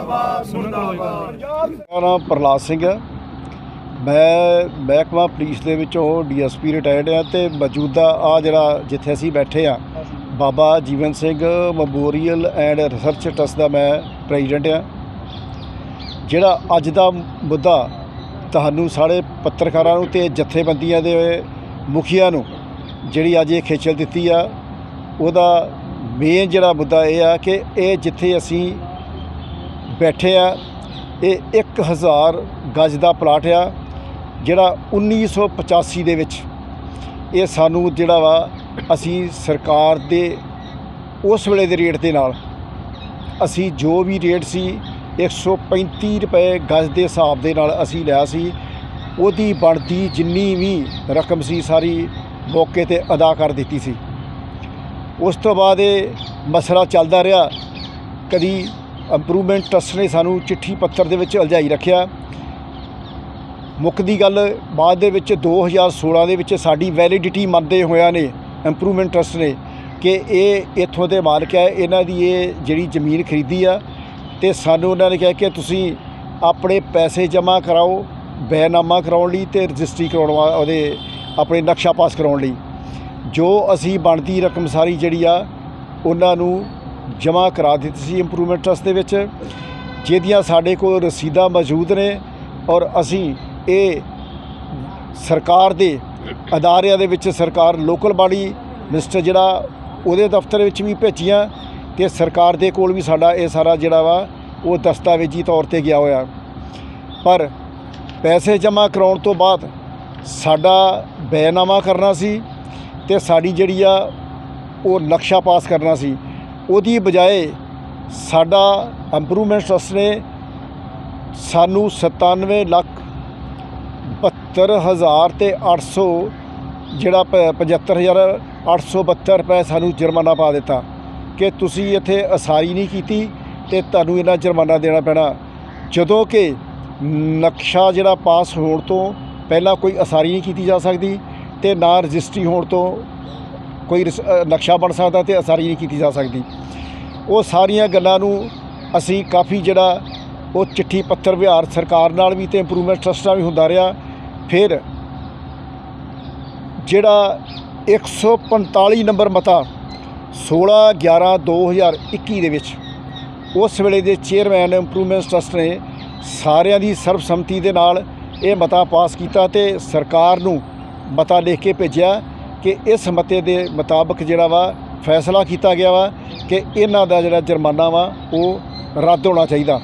ਮੁਰਦਾਬਾਦ ਮੁਰਦਾਬਾਦ। ਮੇਰਾ ਨਾਮ ਪ੍ਰਲਾਦ ਸਿੰਘ ਹੈ। ਮੈਂ ਮਹਿਕਮਾ ਪੁਲਿਸ ਦੇ ਵਿੱਚੋਂ ਡੀਐਸਪੀ ਰਿਟਾਇਰਡ ਹਾਂ ਤੇ ਮੌਜੂਦਾ ਆ ਜਿਹੜਾ ਜਿੱਥੇ ਅਸੀਂ ਬੈਠੇ ਆ Baba Jeevan Singh memorial and research trust ਦਾ ਮੈਂ ਪ੍ਰੈਜ਼ੀਡੈਂਟ ਆ ਜਿਹੜਾ ਅੱਜ ਦਾ ਮੁੱਦਾ ਤੁਹਾਨੂੰ ਸਾਰੇ ਪੱਤਰਕਾਰਾਂ ਨੂੰ ਤੇ ਜਥੇਬੰਦੀਆਂ ਦੇ ਮੁਖੀਆਂ ਨੂੰ ਜਿਹੜੀ ਅੱਜ ਇਹ ਖੇਚਲ ਦਿੱਤੀ ਆ, ਉਹਦਾ ਮੇਨ ਜਿਹੜਾ ਮੁੱਦਾ ਇਹ ਆ ਕਿ ਇਹ ਜਿੱਥੇ ਅਸੀਂ ਬੈਠੇ ਆ। ਇਹ 1000 ਗਜ ਦਾ ਪਲਾਟ ਆ, ਜਿਹੜਾ 1985 ਦੇ ਵਿੱਚ। ਇਹ ਸਾਨੂੰ ਜਿਹੜਾ ਵਾ, ਅਸੀਂ ਸਰਕਾਰ ਦੇ ਉਸ ਵੇਲੇ ਦੇ ਰੇਟ ਦੇ ਨਾਲ, ਅਸੀਂ ਜੋ ਵੀ ਰੇਟ ਸੀ 135 ਰੁਪਏ ਗਜ ਦੇ ਹਿਸਾਬ ਦੇ ਨਾਲ ਅਸੀਂ ਲਿਆ ਸੀ। ਉਹਦੀ ਬਣਦੀ ਜਿੰਨੀ ਵੀ ਰਕਮ ਸੀ, ਸਾਰੀ ਮੌਕੇ ਤੇ ਅਦਾ ਕਰ ਦਿੱਤੀ ਸੀ। ਉਸ ਤੋਂ ਬਾਅਦ ਇਹ ਮਸਲਾ ਚੱਲਦਾ ਰਿਹਾ। ਕਦੀ ਇੰਪਰੂਵਮੈਂਟ ਟਰਸਟ ਨੇ ਸਾਨੂੰ ਚਿੱਠੀ ਪੱਤਰ ਦੇ ਵਿੱਚ ਉਲਝਾਈ ਰੱਖਿਆ। ਮੁੱਕਦੀ ਗੱਲ, ਬਾਅਦ ਦੇ ਵਿੱਚ 2016 ਦੇ ਵਿੱਚ ਸਾਡੀ ਵੈਲਿਡਿਟੀ ਮੰਨਦੇ ਹੋਇਆਂ ਨੇ ਇੰਪਰੂਵਮੈਂਟ ਟਰਸਟ ਨੇ ਕਿ ਇਹ ਇੱਥੋਂ ਦੇ ਮਾਲਕ ਹੈ, ਇਹਨਾਂ ਦੀ ਇਹ ਜਿਹੜੀ ਜ਼ਮੀਨ ਖਰੀਦੀ ਆ ਤੇ ਸਾਨੂੰ ਉਹਨਾਂ ਨੇ ਕਿਹਾ ਕਿ ਤੁਸੀਂ ਆਪਣੇ ਪੈਸੇ ਜਮ੍ਹਾਂ ਕਰਾਓ, ਬੈਨਾਮਾ ਕਰਾਉਣ ਲਈ ਤੇ ਰਜਿਸਟਰੀ ਕਰਾਉਣ ਵਾ, ਉਹਦੇ ਆਪਣੇ ਨਕਸ਼ਾ ਪਾਸ ਕਰਾਉਣ ਲਈ। ਜੋ ਅਸੀਂ ਬਣਦੀ ਰਕਮ ਸਾਰੀ ਜਿਹੜੀ ਆ, ਉਹਨਾਂ ਨੂੰ ਜਮ੍ਹਾਂ ਕਰਾ ਦਿੱਤੀ ਸੀ ਇੰਪਰੂਵਮੈਂਟ ਟਰਸਟ ਦੇ ਵਿੱਚ, ਜਿਹਦੀਆਂ ਸਾਡੇ ਕੋਲ ਰਸੀਦਾਂ ਮੌਜੂਦ ਨੇ ਔਰ ਅਸੀਂ ਇਹ ਸਰਕਾਰ ਦੇ ਅਦਾਰਿਆਂ ਦੇ ਵਿੱਚ ਸਰਕਾਰ ਲੋਕਲ ਬਾਡੀ ਮਿਨਿਸਟਰ ਜਿਹੜਾ ਉਹਦੇ ਦਫ਼ਤਰ ਵਿੱਚ ਵੀ ਭੇਜੀਆਂ ਤੇ ਸਰਕਾਰ ਦੇ ਕੋਲ ਵੀ ਸਾਡਾ ਇਹ ਸਾਰਾ ਜਿਹੜਾ ਵਾ ਉਹ ਦਸਤਾਵੇਜ਼ੀ ਤੌਰ ਤੇ ਗਿਆ ਹੋਇਆ। ਪਰ ਪੈਸੇ ਜਮ੍ਹਾਂ ਕਰਾਉਣ ਤੋਂ ਬਾਅਦ ਸਾਡਾ ਬੈਨਾਮਾ ਕਰਨਾ ਸੀ ਤੇ ਸਾਡੀ ਜਿਹੜੀ ਆ ਉਹ ਨਕਸ਼ਾ ਪਾਸ ਕਰਨਾ ਸੀ। ਉਹਦੀ ਬਜਾਏ ਸਾਡਾ ਇੰਪਰੂਵਮੈਂਟ ਟਰਸਟ ਨੇ ਸਾਨੂੰ 97 ਲੱਖ 72000 ਤੇ 800 ਜਿਹੜਾ ਪ- 75872 ਰੁਪਏ ਸਾਨੂੰ ਜੁਰਮਾਨਾ ਪਾ ਦਿੱਤਾ ਕਿ ਤੁਸੀਂ ਇੱਥੇ ਅਸਾਰੀ ਨਹੀਂ ਕੀਤੀ ਤੇ ਤੁਹਾਨੂੰ ਇਹਨਾਂ ਜੁਰਮਾਨਾ ਦੇਣਾ ਪੈਣਾ। ਜਦੋਂ ਕਿ ਨਕਸ਼ਾ ਜਿਹੜਾ ਪਾਸ ਹੋਣ ਤੋਂ ਪਹਿਲਾਂ ਕੋਈ ਅਸਾਰੀ ਨਹੀਂ ਕੀਤੀ ਜਾ ਸਕਦੀ ਤੇ ਨਾ ਰਜਿਸਟਰੀ ਹੋਣ ਤੋਂ ਕੋਈ ਰਸ- ਨਕਸ਼ਾ ਬਣ ਸਕਦਾ ਤੇ ਅਸਾਰੀ ਨਹੀਂ ਕੀਤੀ ਜਾ ਸਕਦੀ। ਉਹ ਸਾਰੀਆਂ ਗੱਲਾਂ ਨੂੰ ਅਸੀਂ ਕਾਫੀ ਜਿਹੜਾ ਉਹ ਚਿੱਠੀ ਪੱਤਰ ਵਿਹਾਰ ਸਰਕਾਰ ਨਾਲ ਵੀ ਤੇ ਇੰਪਰੂਵਮੈਂਟ ਟਰਸਟ ਨਾਲ ਵੀ ਹੁੰਦਾ ਰਿਹਾ। ਫਿਰ ਜਿਹੜਾ 145 ਨੰਬਰ ਮਤਾ 16 11 2021 ਦੇ ਵਿੱਚ, ਉਸ ਵੇਲੇ ਦੇ ਚੇਅਰਮੈਨ ਇੰਪਰੂਵਮੈਂਟ ਟਰਸਟ ਨੇ ਸਾਰਿਆਂ ਦੀ ਸਰਬਸੰਮਤੀ ਦੇ ਨਾਲ ਇਹ ਮਤਾ ਪਾਸ ਕੀਤਾ ਤੇ ਸਰਕਾਰ ਨੂੰ ਮਤਾ ਲਿਖ ਕੇ ਭੇਜਿਆ। ਕਿ ਇਸ ਮਤੇ ਦੇ ਮੁਤਾਬਕ ਜਿਹੜਾ ਵਾ ਫੈਸਲਾ ਕੀਤਾ ਗਿਆ ਵਾ ਕਿ ਇਹਨਾਂ ਦਾ ਜਿਹੜਾ ਜੁਰਮਾਨਾ ਵਾ ਉਹ ਰੱਦ ਹੋਣਾ ਚਾਹੀਦਾ।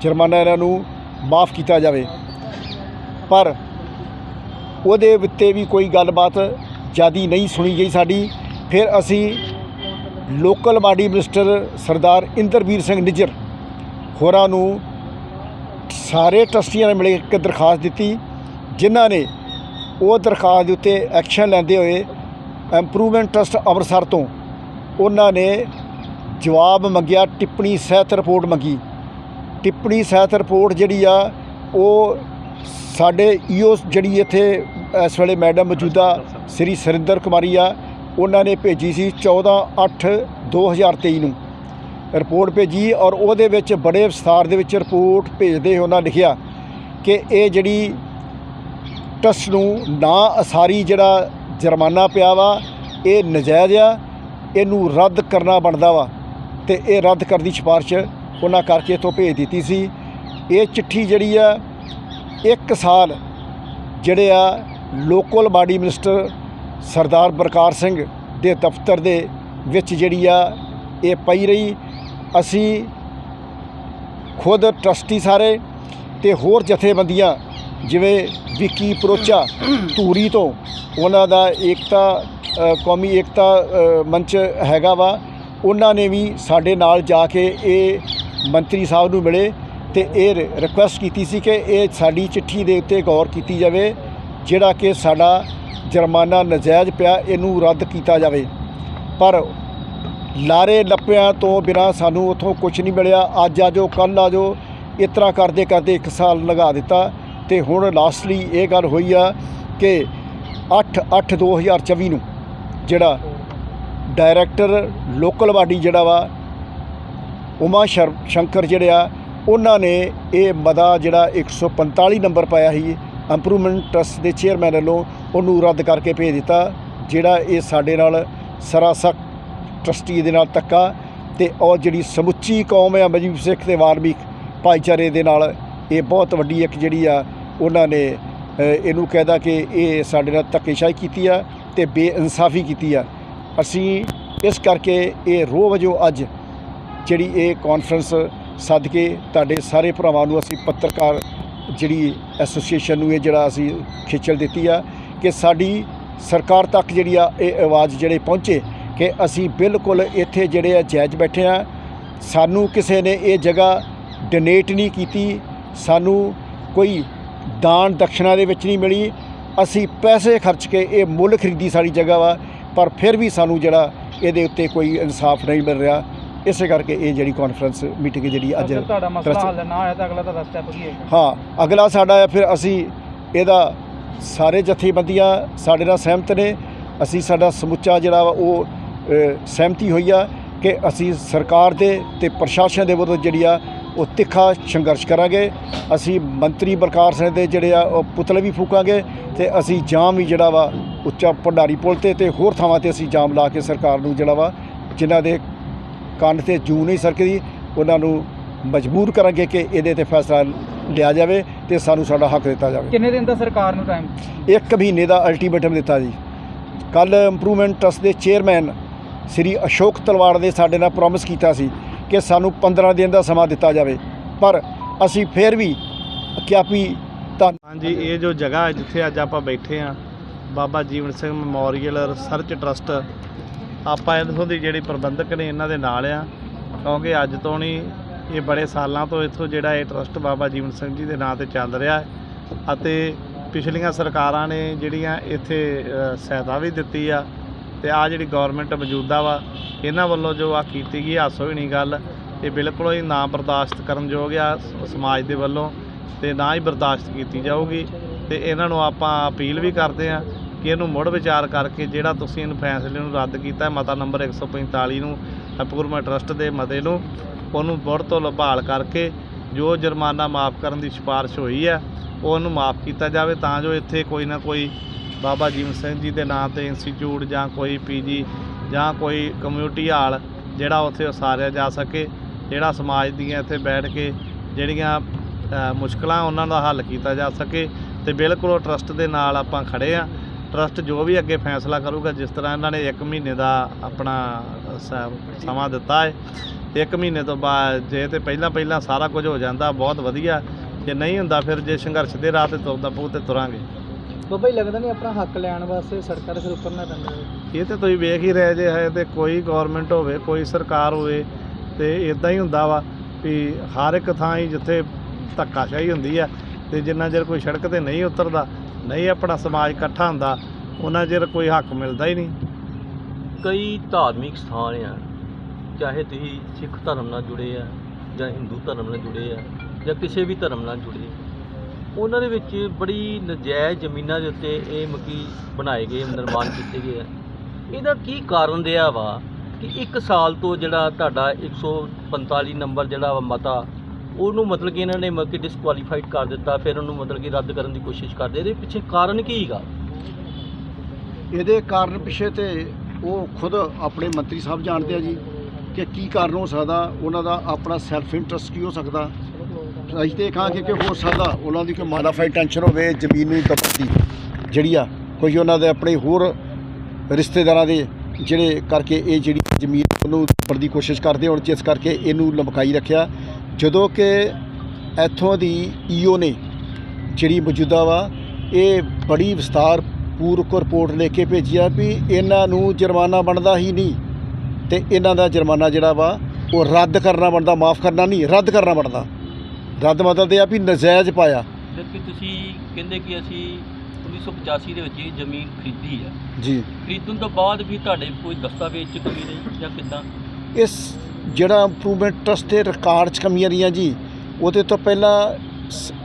ਜੁਰਮਾਨਾ ਇਹਨਾਂ ਨੂੰ ਮਾਫ ਕੀਤਾ ਜਾਵੇ। ਪਰ ਉਹਦੇ ਉੱਤੇ ਵੀ ਕੋਈ ਗੱਲਬਾਤ ਜਿਆਦੀ ਨਹੀਂ ਸੁਣੀ ਗਈ ਸਾਡੀ। ਫਿਰ ਅਸੀਂ local body minister Sardar Inderveer Singh Nijjar ਹੋਰਾਂ ਨੂੰ ਸਾਰੇ ਟਰਸਟੀਆਂ ਨੇ ਮਿਲ ਕੇ ਦਰਖਾਸਤ ਦਿੱਤੀ, ਜਿਨ੍ਹਾਂ ਨੇ ਉਹ ਦਰਖਾਸਤ ਦੇ ਉੱਤੇ ਐਕਸ਼ਨ ਲੈਂਦੇ ਹੋਏ ਇੰਪਰੂਵਮੈਂਟ ਟਰਸਟ ਅੰਮ੍ਰਿਤਸਰ ਤੋਂ ਉਹਨਾਂ ਨੇ ਜਵਾਬ ਮੰਗਿਆ, ਟਿੱਪਣੀ ਸਹਿਤ ਰਿਪੋਰਟ ਮੰਗੀ। ਟਿੱਪਣੀ ਸਹਿਤ ਰਿਪੋਰਟ ਜਿਹੜੀ ਆ, ਉਹ ਸਾਡੇ ਈਓ ਜਿਹੜੀ ਇੱਥੇ ਇਸ ਵੇਲੇ ਮੈਡਮ ਮੌਜੂਦਾ ਸ੍ਰੀ ਸਰਿੰਦਰ ਕੁਮਾਰੀ ਆ, ਉਹਨਾਂ ਨੇ ਭੇਜੀ ਸੀ 14 8 2023 ਨੂੰ। ਰਿਪੋਰਟ ਭੇਜੀ ਔਰ ਉਹਦੇ ਵਿੱਚ ਬੜੇ ਵਿਸਥਾਰ ਦੇ ਵਿੱਚ ਰਿਪੋਰਟ ਭੇਜਦੇ ਹੋਏ ਉਹਨਾਂ ਲਿਖਿਆ ਕਿ ਇਹ ਜਿਹੜੀ ਟਰਸਟ ਨੂੰ ਨਾ ਅਸਾਰੀ ਜਿਹੜਾ ਜੁਰਮਾਨਾ ਪਿਆ ਵਾ, ਇਹ ਨਜਾਇਜ਼ ਆ, ਇਹਨੂੰ ਰੱਦ ਕਰਨਾ ਬਣਦਾ ਵਾ। ਤੇ ਇਹ ਰੱਦ ਕਰਨ ਦੀ ਸਿਫਾਰਿਸ਼ ਉਹਨਾਂ ਕਰਕੇ ਇੱਥੋਂ ਭੇਜ ਦਿੱਤੀ ਸੀ। ਇਹ ਚਿੱਠੀ ਜਿਹੜੀ ਆ, ਇੱਕ ਸਾਲ ਜਿਹੜੇ ਆ local body minister Sardar Balkar Singh ਦੇ ਦਫ਼ਤਰ ਦੇ ਵਿੱਚ ਜਿਹੜੀ ਆ, ਇਹ ਪਈ ਰਹੀ। ਅਸੀਂ ਖੁਦ ਟਰਸਟੀ ਸਾਰੇ ਤੇ ਹੋਰ ਜਥੇਬੰਦੀਆਂ ਜਿਵੇਂ ਵਿੱਕੀ ਪਰੋਚਾ ਧੂਰੀ ਤੋਂ, ਉਹਨਾਂ ਦਾ ਏਕਤਾ ਕੌਮੀ ਏਕਤਾ ਮੰਚ ਹੈਗਾ ਵਾ। ਉਹਨਾਂ ਨੇ ਵੀ ਸਾਡੇ ਨਾਲ ਜਾ ਕੇ ਇਹ ਮੰਤਰੀ ਸਾਹਿਬ ਨੂੰ ਮਿਲੇ ਤੇ ਇਹ ਰਿਕੁਐਸਟ ਕੀਤੀ ਸੀ ਕਿ ਇਹ ਸਾਡੀ ਚਿੱਠੀ ਦੇ ਉੱਤੇ ਗੌਰ ਕੀਤੀ ਜਾਵੇ, ਜਿਹੜਾ ਕਿ ਸਾਡਾ ਜੁਰਮਾਨਾ ਨਜਾਇਜ਼ ਪਿਆ, ਇਹਨੂੰ ਰੱਦ ਕੀਤਾ ਜਾਵੇ। ਪਰ ਲਾਰੇ ਲੱਪਿਆਂ ਤੋਂ ਬਿਨਾ ਸਾਨੂੰ ਉਥੋਂ ਕੁਝ ਨਹੀਂ ਮਿਲਿਆ। ਅੱਜ ਆ ਜਾਓ ਕੱਲ ਆ ਜਾਓ, ਇਸ ਤਰ੍ਹਾਂ ਕਰਦੇ ਕਰਦੇ ਇੱਕ ਸਾਲ ਲਗਾ ਦਿੱਤਾ। ਤੇ ਹੁਣ ਲਾਸਟਲੀ ਇਹ ਗੱਲ ਹੋਈ ਆ ਕਿ 8 8 2024 ਨੂੰ ਜਿਹੜਾ ਡਾਇਰੈਕਟਰ ਲੋਕਲ ਬਾਡੀ ਜਿਹੜਾ ਵਾ, ਉਮਾ ਸ਼ਰ- ਸ਼ੰਕਰ ਜਿਹੜੇ ਆ, ਉਹਨਾਂ ਨੇ ਇਹ ਮਤਾ ਜਿਹੜਾ 145 ਨੰਬਰ ਪਾਇਆ ਸੀ, ਇੰਪਰੂਵਮੈਂਟ ਟਰਸਟ ਦੇ ਚੇਅਰਮੈਨ ਵੱਲੋਂ ਉਹਨੂੰ ਰੱਦ ਕਰਕੇ ਭੇਜ ਦਿੱਤਾ, ਜਿਹੜਾ ਇਹ ਸਾਡੇ ਨਾਲ ਸਰਾਸਰ ਟਰਸਟੀ ਦੇ ਨਾਲ ਧੱਕਾ ਤੇ ਉਹ ਜਿਹੜੀ ਸਮੁੱਚੀ ਕੌਮ ਹੈ ਮਜੀਬ ਸਿੱਖ ਤੇ ਵਾਰਮਿਕ ਭਾਈਚਾਰੇ ਦੇ ਨਾਲ ਇਹ ਬਹੁਤ ਵੱਡੀ ਇੱਕ ਜਿਹੜੀ ਆ ਉਹਨਾਂ ਨੇ ਅ, ਇਹਨੂੰ ਕਹਿਦਾ ਕਿ ਇਹ ਸਾਡੇ ਨਾਲ ਧੱਕੇਸ਼ਾਹੀ ਕੀਤੀ ਆ ਤੇ ਬੇਇਨਸਾਫੀ ਕੀਤੀ ਆ। ਅਸੀਂ ਇਸ ਕਰਕੇ ਇਹ ਰੋਹ ਵਜੋਂ ਅੱਜ ਜਿਹੜੀ ਇਹ ਕਾਨਫਰੰਸ ਸੱਦ ਕੇ ਤੁਹਾਡੇ ਸਾਰੇ ਭਰਾਵਾਂ ਨੂੰ ਅਸੀਂ ਪੱਤਰਕਾਰ ਜਿਹੜੀ ਐਸੋਸੀਏਸ਼ਨ ਨੂੰ ਇਹ ਜਿਹੜਾ ਅਸੀਂ ਖੇਚਲ ਦਿੱਤੀ ਆ ਕਿ ਸਾਡੀ ਸਰਕਾਰ ਤੱਕ ਜਿਹੜੀ ਆ ਇਹ ਆਵਾਜ਼ ਜਿਹੜੇ ਪਹੁੰਚੇ ਕਿ ਅਸੀਂ ਬਿਲਕੁਲ ਇੱਥੇ ਜਿਹੜੇ ਆ ਜਾਇਜ਼ ਬੈਠੇ ਆ। ਸਾਨੂੰ ਕਿਸੇ ਨੇ ਇਹ ਜਗ੍ਹਾ ਡੋਨੇਟ ਨਹੀਂ ਕੀਤੀ ਸਾਨੂੰ ਕੋਈ ਦਾਨ ਦਕਸ਼ਨਾ ਦੇ ਵਿੱਚ ਨਹੀਂ ਮਿਲੀ। ਅਸੀਂ ਪੈਸੇ ਖਰਚ ਕੇ ਇਹ ਮੁੱਲ ਖਰੀਦੀ ਸਾਡੀ ਜਗ੍ਹਾ ਵਾ ਪਰ ਫਿਰ ਵੀ ਸਾਨੂੰ ਜਿਹੜਾ ਇਹਦੇ ਉੱਤੇ ਕੋਈ ਇਨਸਾਫ ਨਹੀਂ ਮਿਲ ਰਿਹਾ। ਇਸੇ ਕਰਕੇ ਇਹ ਜਿਹੜੀ ਕਾਨਫਰੰਸ ਮੀਟਿੰਗ ਜਿਹੜੀ ਅੱਜ ਤੁਹਾਡਾ ਮਸਲਾ ਹੱਲ ਨਾ ਹੋਇਆ ਤਾਂ ਅਗਲਾ ਤੁਹਾਡਾ ਸਟੈਪ ਕੀ ਹੈ ਹਾਂ ਅਗਲਾ ਸਾਡਾ ਹੈ ਫਿਰ ਅਸੀਂ ਇਹਦਾ ਸਾਰੇ ਜਥੇਬੰਦੀਆਂ ਸਾਡੇ ਨਾਲ ਸਹਿਮਤ ਨੇ। ਅਸੀਂ ਸਾਡਾ ਸਮੁੱਚਾ ਜਿਹੜਾ ਉਹ ਸਹਿਮਤੀ ਹੋਈ ਆ ਕਿ ਅਸੀਂ ਸਰਕਾਰ ਦੇ ਤੇ ਪ੍ਰਸ਼ਾਸਨ ਦੇ ਵਿਰੁੱਧ ਜਿਹੜੀ ਆ ਉਹ ਤਿੱਖਾ ਸੰਘਰਸ਼ ਕਰਾਂਗੇ। ਅਸੀਂ ਮੰਤਰੀ ਬਲਕਾਰ ਸਿੰਘ ਦੇ ਜਿਹੜੇ ਆ ਉਹ ਪੁਤਲੇ ਵੀ ਫੂਕਾਂਗੇ ਤੇ ਅਸੀਂ ਜਾਮ ਵੀ ਜਿਹੜਾ ਵਾ ਉੱਚਾ ਭੰਡਾਰੀ ਪੁਲ ਤੇ ਤੇ ਹੋਰ ਥਾਵਾਂ ਤੇ ਅਸੀਂ ਜਾਮ ਲਾ ਕੇ ਸਰਕਾਰ ਨੂੰ ਜਿਹੜਾ ਵਾ ਜਿਨ੍ਹਾਂ ਦੇ ਕੰਨ ਤੇ ਜੂ ਨਹੀਂ ਸਰਕਦੀ ਉਹਨਾਂ ਨੂੰ ਮਜਬੂਰ ਕਰਾਂਗੇ ਕਿ ਇਹਦੇ ਤੇ ਫੈਸਲਾ ਲਿਆ ਜਾਵੇ ਤੇ ਸਾਨੂੰ ਸਾਡਾ ਹੱਕ ਦਿੱਤਾ ਜਾਵੇ। ਕਿੰਨੇ ਦਿਨ ਦਾ ਸਰਕਾਰ ਨੂੰ ਟਾਈਮ ਇੱਕ ਮਹੀਨੇ ਦਾ ਅਲਟੀਮੇਟਮ ਦਿੱਤਾ ਜੀ। ਕੱਲ ਇੰਪਰੂਵਮੈਂਟ ਟਰਸਟ ਦੇ ਚੇਅਰਮੈਨ ਸ੍ਰੀ ਅਸ਼ੋਕ ਤਲਵਾੜ ਦੇ ਸਾਡੇ ਨਾਲ ਪ੍ਰੋਮਿਸ ਕੀਤਾ ਸੀ ਕਿ ਸਾਨੂੰ 15 ਦਿਨ ਦਾ ਸਮਾਂ ਦਿੱਤਾ ਜਾਵੇ। ਪਰ ਅਸੀਂ ਫੇਰ ਵੀ ਕਿਆਪੀ ਵੀ ਤਾਂ ਹਾਂਜੀ, ਇਹ ਜੋ ਜਗ੍ਹਾ ਹੈ ਜਿੱਥੇ ਅੱਜ ਆਪਾਂ ਬੈਠੇ ਆ Baba Jeevan Singh memorial research trust, ਆਪਾਂ ਇੱਥੋਂ ਦੀ ਜਿਹੜੀ ਪ੍ਰਬੰਧਕ ਨੇ ਇਹਨਾਂ ਦੇ ਨਾਲ ਆ, ਕਿਉਂਕਿ ਅੱਜ ਤੋਂ ਨਹੀਂ, ਇਹ ਬੜੇ ਸਾਲਾਂ ਤੋਂ ਇੱਥੋਂ ਜਿਹੜਾ ਇਹ ਟਰਸਟ ਬਾਬਾ ਜੀਵਨ ਸਿੰਘ ਜੀ ਦੇ ਨਾਂ ਤੇ ਚੱਲ ਰਿਹਾ ਹੈ ਅਤੇ ਪਿਛਲੀਆਂ ਸਰਕਾਰਾਂ ਨੇ ਜਿਹੜੀਆਂ ਇੱਥੇ ਸਹਾਇਤਾ ਵੀ ਦਿੱਤੀ ਆ ਤੇ ਆ ਜਿਹੜੀ ਗਵਰਨਮੈਂਟ ਮੌਜੂਦਾ ਵਾ, ਇਹਨਾਂ ਵੱਲੋਂ ਜੋ ਆ ਕੀਤੀ ਗਈ, ਹਾਸੋ ਹੀ ਨਹੀਂ ਗੱਲ, ਇਹ ਬਿਲਕੁਲ ਹੀ ਨਾ ਬਰਦਾਸ਼ਤ ਕਰਨ ਯੋਗ ਆ ਸਮਾਜ ਦੇ ਵੱਲੋਂ ਤੇ ਨਾ ਹੀ ਬਰਦਾਸ਼ਤ ਕੀਤੀ ਜਾਊਗੀ ਤੇ ਇਹਨਾਂ ਨੂੰ ਆਪਾਂ ਅਪੀਲ ਵੀ ਕਰਦੇ ਆ ਕਿ ਇਹਨੂੰ ਮੁੜ ਵਿਚਾਰ ਕਰਕੇ ਜਿਹੜਾ ਤੁਸੀਂ ਇਹਨੂੰ ਫੈਸਲੇ ਨੂੰ ਰੱਦ ਕੀਤਾ, ਮਤਾ ਨੰਬਰ 145 ਨੂੰ, ਅਪੂਰਮਾ ਟਰਸਟ ਦੇ ਮਤੇ ਨੂੰ, ਉਹਨੂੰ ਮੁੜ ਤੋਂ ਬਹਾਲ ਕਰਕੇ ਜੋ ਜੁਰਮਾਨਾ ਮਾਫ ਕਰਨ ਦੀ ਸਿਫਾਰਿਸ਼ ਹੋਈ ਹੈ ਉਹ ਉਹਨੂੰ ਮਾਫ ਕੀਤਾ ਜਾਵੇ ਤਾਂ ਜੋ ਇੱਥੇ ਕੋਈ ਨਾ ਕੋਈ ਬਾਬਾ ਜੀਵਨ ਸਿੰਘ ਜੀ ਦੇ ਨਾਂ ਤੇ ਇੰਸਟੀਚਿਊਟ ਜਾਂ ਕੋਈ ਪੀਜੀ ਜਾਂ ਕੋਈ ਕਮਿਊਨਿਟੀ ਹਾਲ ਜਿਹੜਾ ਉੱਥੇ ਉਸਾਰਿਆ ਜਾ ਸਕੇ, ਜਿਹੜਾ ਸਮਾਜ ਦੀਆਂ ਇੱਥੇ ਬੈਠ ਕੇ ਜਿਹੜੀਆਂ ਮੁਸ਼ਕਲਾਂ ਉਹਨਾਂ ਦਾ ਹੱਲ ਕੀਤਾ ਜਾ ਸਕੇ ਤੇ ਬਿਲਕੁਲ ਉਹ ਟਰਸਟ ਦੇ ਨਾਲ ਆਪਾਂ ਖੜੇ ਆ। ਟਰਸਟ ਜੋ ਵੀ ਅੱਗੇ ਫੈਸਲਾ ਕਰੂਗਾ, ਜਿਸ ਤਰ੍ਹਾਂ ਇਹਨਾਂ ਨੇ 1 ਮਹੀਨੇ ਦਾ ਆਪਣਾ ਸਮਾਂ ਦਿੱਤਾ ਹੈ ਇੱਕ ਮਹੀਨੇ ਤੋਂ ਬਾਅਦ ਜੇ ਤੇ ਪਹਿਲਾਂ ਪਹਿਲਾਂ ਸਾਰਾ ਕੁਝ ਹੋ ਜਾਂਦਾ, ਬਹੁਤ ਵਧੀਆ। ਜੇ ਨਹੀਂ ਹੁੰਦਾ ਫਿਰ ਜੇ ਸੰਘਰਸ਼ ਦੇ ਰਾਹ ਤੇ ਤੁਰਦਾ ਪਊ ਤੇ ਤੁਰਾਂਗੇ। ਬਾਬਾ ਜੀ ਲੱਗਦਾ ਨਹੀਂ ਆਪਣਾ ਹੱਕ ਲੈਣ ਵਾਸਤੇ ਸੜਕਾਂ ਤੇ ਫਿਰ ਉਤਰਨਾ ਪੈਂਦਾ ਹੈ ਇਹ ਤੇ ਤੁਸੀਂ ਵੇਖ ਹੀ ਰਹੇ ਜੇ ਹੈ ਤੇ ਕੋਈ ਗਵਰਨਮੈਂਟ ਹੋਵੇ ਕੋਈ ਸਰਕਾਰ ਹੋਵੇ ਤੇ ਇਦਾਂ ਹੀ ਹੁੰਦਾ ਵਾ ਵੀ ਹਰ ਇੱਕ ਥਾਂ ਹੀ ਜਿੱਥੇ ਧੱਕਾਸ਼ਾਹੀ ਹੁੰਦੀ ਆ ਤੇ ਜਿੰਨਾ ਚਿਰ ਕੋਈ ਸੜਕ ਤੇ ਨਹੀਂ ਉਤਰਦਾ ਨਹੀਂ ਆਪਣਾ ਸਮਾਜ ਇਕੱਠਾ ਹੁੰਦਾ ਉਹਨਾਂ ਚਿਰ ਕੋਈ ਹੱਕ ਮਿਲਦਾ ਹੀ ਨਹੀਂ। ਕਈ ਧਾਰਮਿਕ ਸਥਾਨ ਆ ਚਾਹੇ ਤੁਸੀਂ ਸਿੱਖ ਧਰਮ ਨਾਲ ਜੁੜੇ ਆ ਜਾਂ ਹਿੰਦੂ ਧਰਮ ਨਾਲ ਜੁੜੇ ਆ ਜਾਂ ਕਿਸੇ ਵੀ ਧਰਮ ਨਾਲ ਜੁੜੇ ਉਹਨਾਂ ਦੇ ਵਿੱਚ ਬੜੀ ਨਜਾਇਜ਼ ਜ਼ਮੀਨਾਂ ਦੇ ਉੱਤੇ ਇਹ ਮਕੀ ਬਣਾਏ ਗਏ, ਨਿਰਮਾਣ ਕੀਤੇ ਗਏ ਆ। ਇਹਦਾ ਕੀ ਕਾਰਨ ਰਿਹਾ ਵਾ ਕਿ ਇੱਕ ਸਾਲ ਤੋਂ ਜਿਹੜਾ ਤੁਹਾਡਾ 145 ਨੰਬਰ ਜਿਹੜਾ ਵਾ ਮਤਾ, ਉਹਨੂੰ ਮਤਲਬ ਕਿ ਇਹਨਾਂ ਨੇ ਮਤਲਬ ਕਿ ਡਿਸਕੁਆਲੀਫਾਈਡ ਕਰ ਦਿੱਤਾ, ਫਿਰ ਉਹਨੂੰ ਮਤਲਬ ਕਿ ਰੱਦ ਕਰਨ ਦੀ ਕੋਸ਼ਿਸ਼ ਕਰਦੇ। ਇਹਦੇ ਪਿੱਛੇ ਕਾਰਨ ਕੀ ਹੈਗਾ ਇਹਦੇ ਕਾਰਨ ਪਿੱਛੇ ਤੇ ਉਹ ਖੁਦ ਆਪਣੇ ਮੰਤਰੀ ਸਾਹਿਬ ਜਾਣਦੇ ਆ ਜੀ ਕਿ ਕੀ ਕਾਰਨ ਹੋ ਸਕਦਾ, ਉਹਨਾਂ ਦਾ ਆਪਣਾ ਸੈਲਫ ਇੰਟਰਸਟ ਕੀ ਹੋ ਸਕਦਾ। ਅਸੀਂ ਤੇ ਕਹਾਂਗੇ ਕਿ ਹੋ ਸਕਦਾ ਉਹਨਾਂ ਦੀ ਕੋਈ ਮਾਲਾਫਾਈਡ ਟੈਨਸ਼ਨ ਹੋਵੇ, ਜ਼ਮੀਨ ਨੂੰ ਤਪਤੀ ਜਿਹੜੀ ਆ, ਕੋਈ ਉਹਨਾਂ ਦੇ ਆਪਣੇ ਹੋਰ ਰਿਸ਼ਤੇਦਾਰਾਂ ਦੇ ਜਿਹੜੇ ਕਰਕੇ ਇਹ ਜਿਹੜੀ ਜ਼ਮੀਨ ਉਹਨੂੰ ਦਬਣ ਦੀ ਕੋਸ਼ਿਸ਼ ਕਰਦੇ ਹੁਣ ਜਿਸ ਕਰਕੇ ਇਹਨੂੰ ਲਮਕਾਈ ਰੱਖਿਆ। ਜਦੋਂ ਕਿ ਇੱਥੋਂ ਦੀ ਈਓ ਨੇ ਜਿਹੜੀ ਮੌਜੂਦਾ ਵਾ, ਇਹ ਬੜੀ ਵਿਸਤਾਰ ਪੂਰਵਕ ਰਿਪੋਰਟ ਲੈ ਕੇ ਭੇਜੀ ਆ ਵੀ ਇਹਨਾਂ ਨੂੰ ਜੁਰਮਾਨਾ ਬਣਦਾ ਹੀ ਨਹੀਂ ਤੇ ਇਹਨਾਂ ਦਾ ਜੁਰਮਾਨਾ ਜਿਹੜਾ ਵਾ, ਉਹ ਰੱਦ ਕਰਨਾ ਬਣਦਾ, ਮਾਫ ਕਰਨਾ ਨਹੀਂ, ਰੱਦ ਕਰਨਾ ਬਣਦਾ। ਰੱਦ ਮਤਲਬ ਇਹ ਆ ਵੀ ਨਜਾਇਜ਼ ਪਾਇਆ। ਜਦਕਿ ਤੁਸੀਂ ਕਹਿੰਦੇ ਕਿ ਅਸੀਂ 1985 ਦੇ ਵਿੱਚ ਇਹ ਜ਼ਮੀਨ ਖਰੀਦੀ ਆ। ਜੀ। ਖਰੀਦਣ ਤੋਂ ਬਾਅਦ ਵੀ ਤੁਹਾਡੇ ਕੋਈ ਦਸਤਾਵੇਜ਼ 'ਚ ਕਮੀ ਰਹੀ ਜਾਂ ਕਿੱਦਾਂ? ਇਸ ਜਿਹੜਾ ਇੰਪਰੂਵਮੈਂਟ ਟਰਸਟ ਦੇ ਰਿਕਾਰਡ 'ਚ ਕਮੀਆਂ ਰਹੀਆਂ ਜੀ ਉਹਦੇ ਤੋਂ ਪਹਿਲਾਂ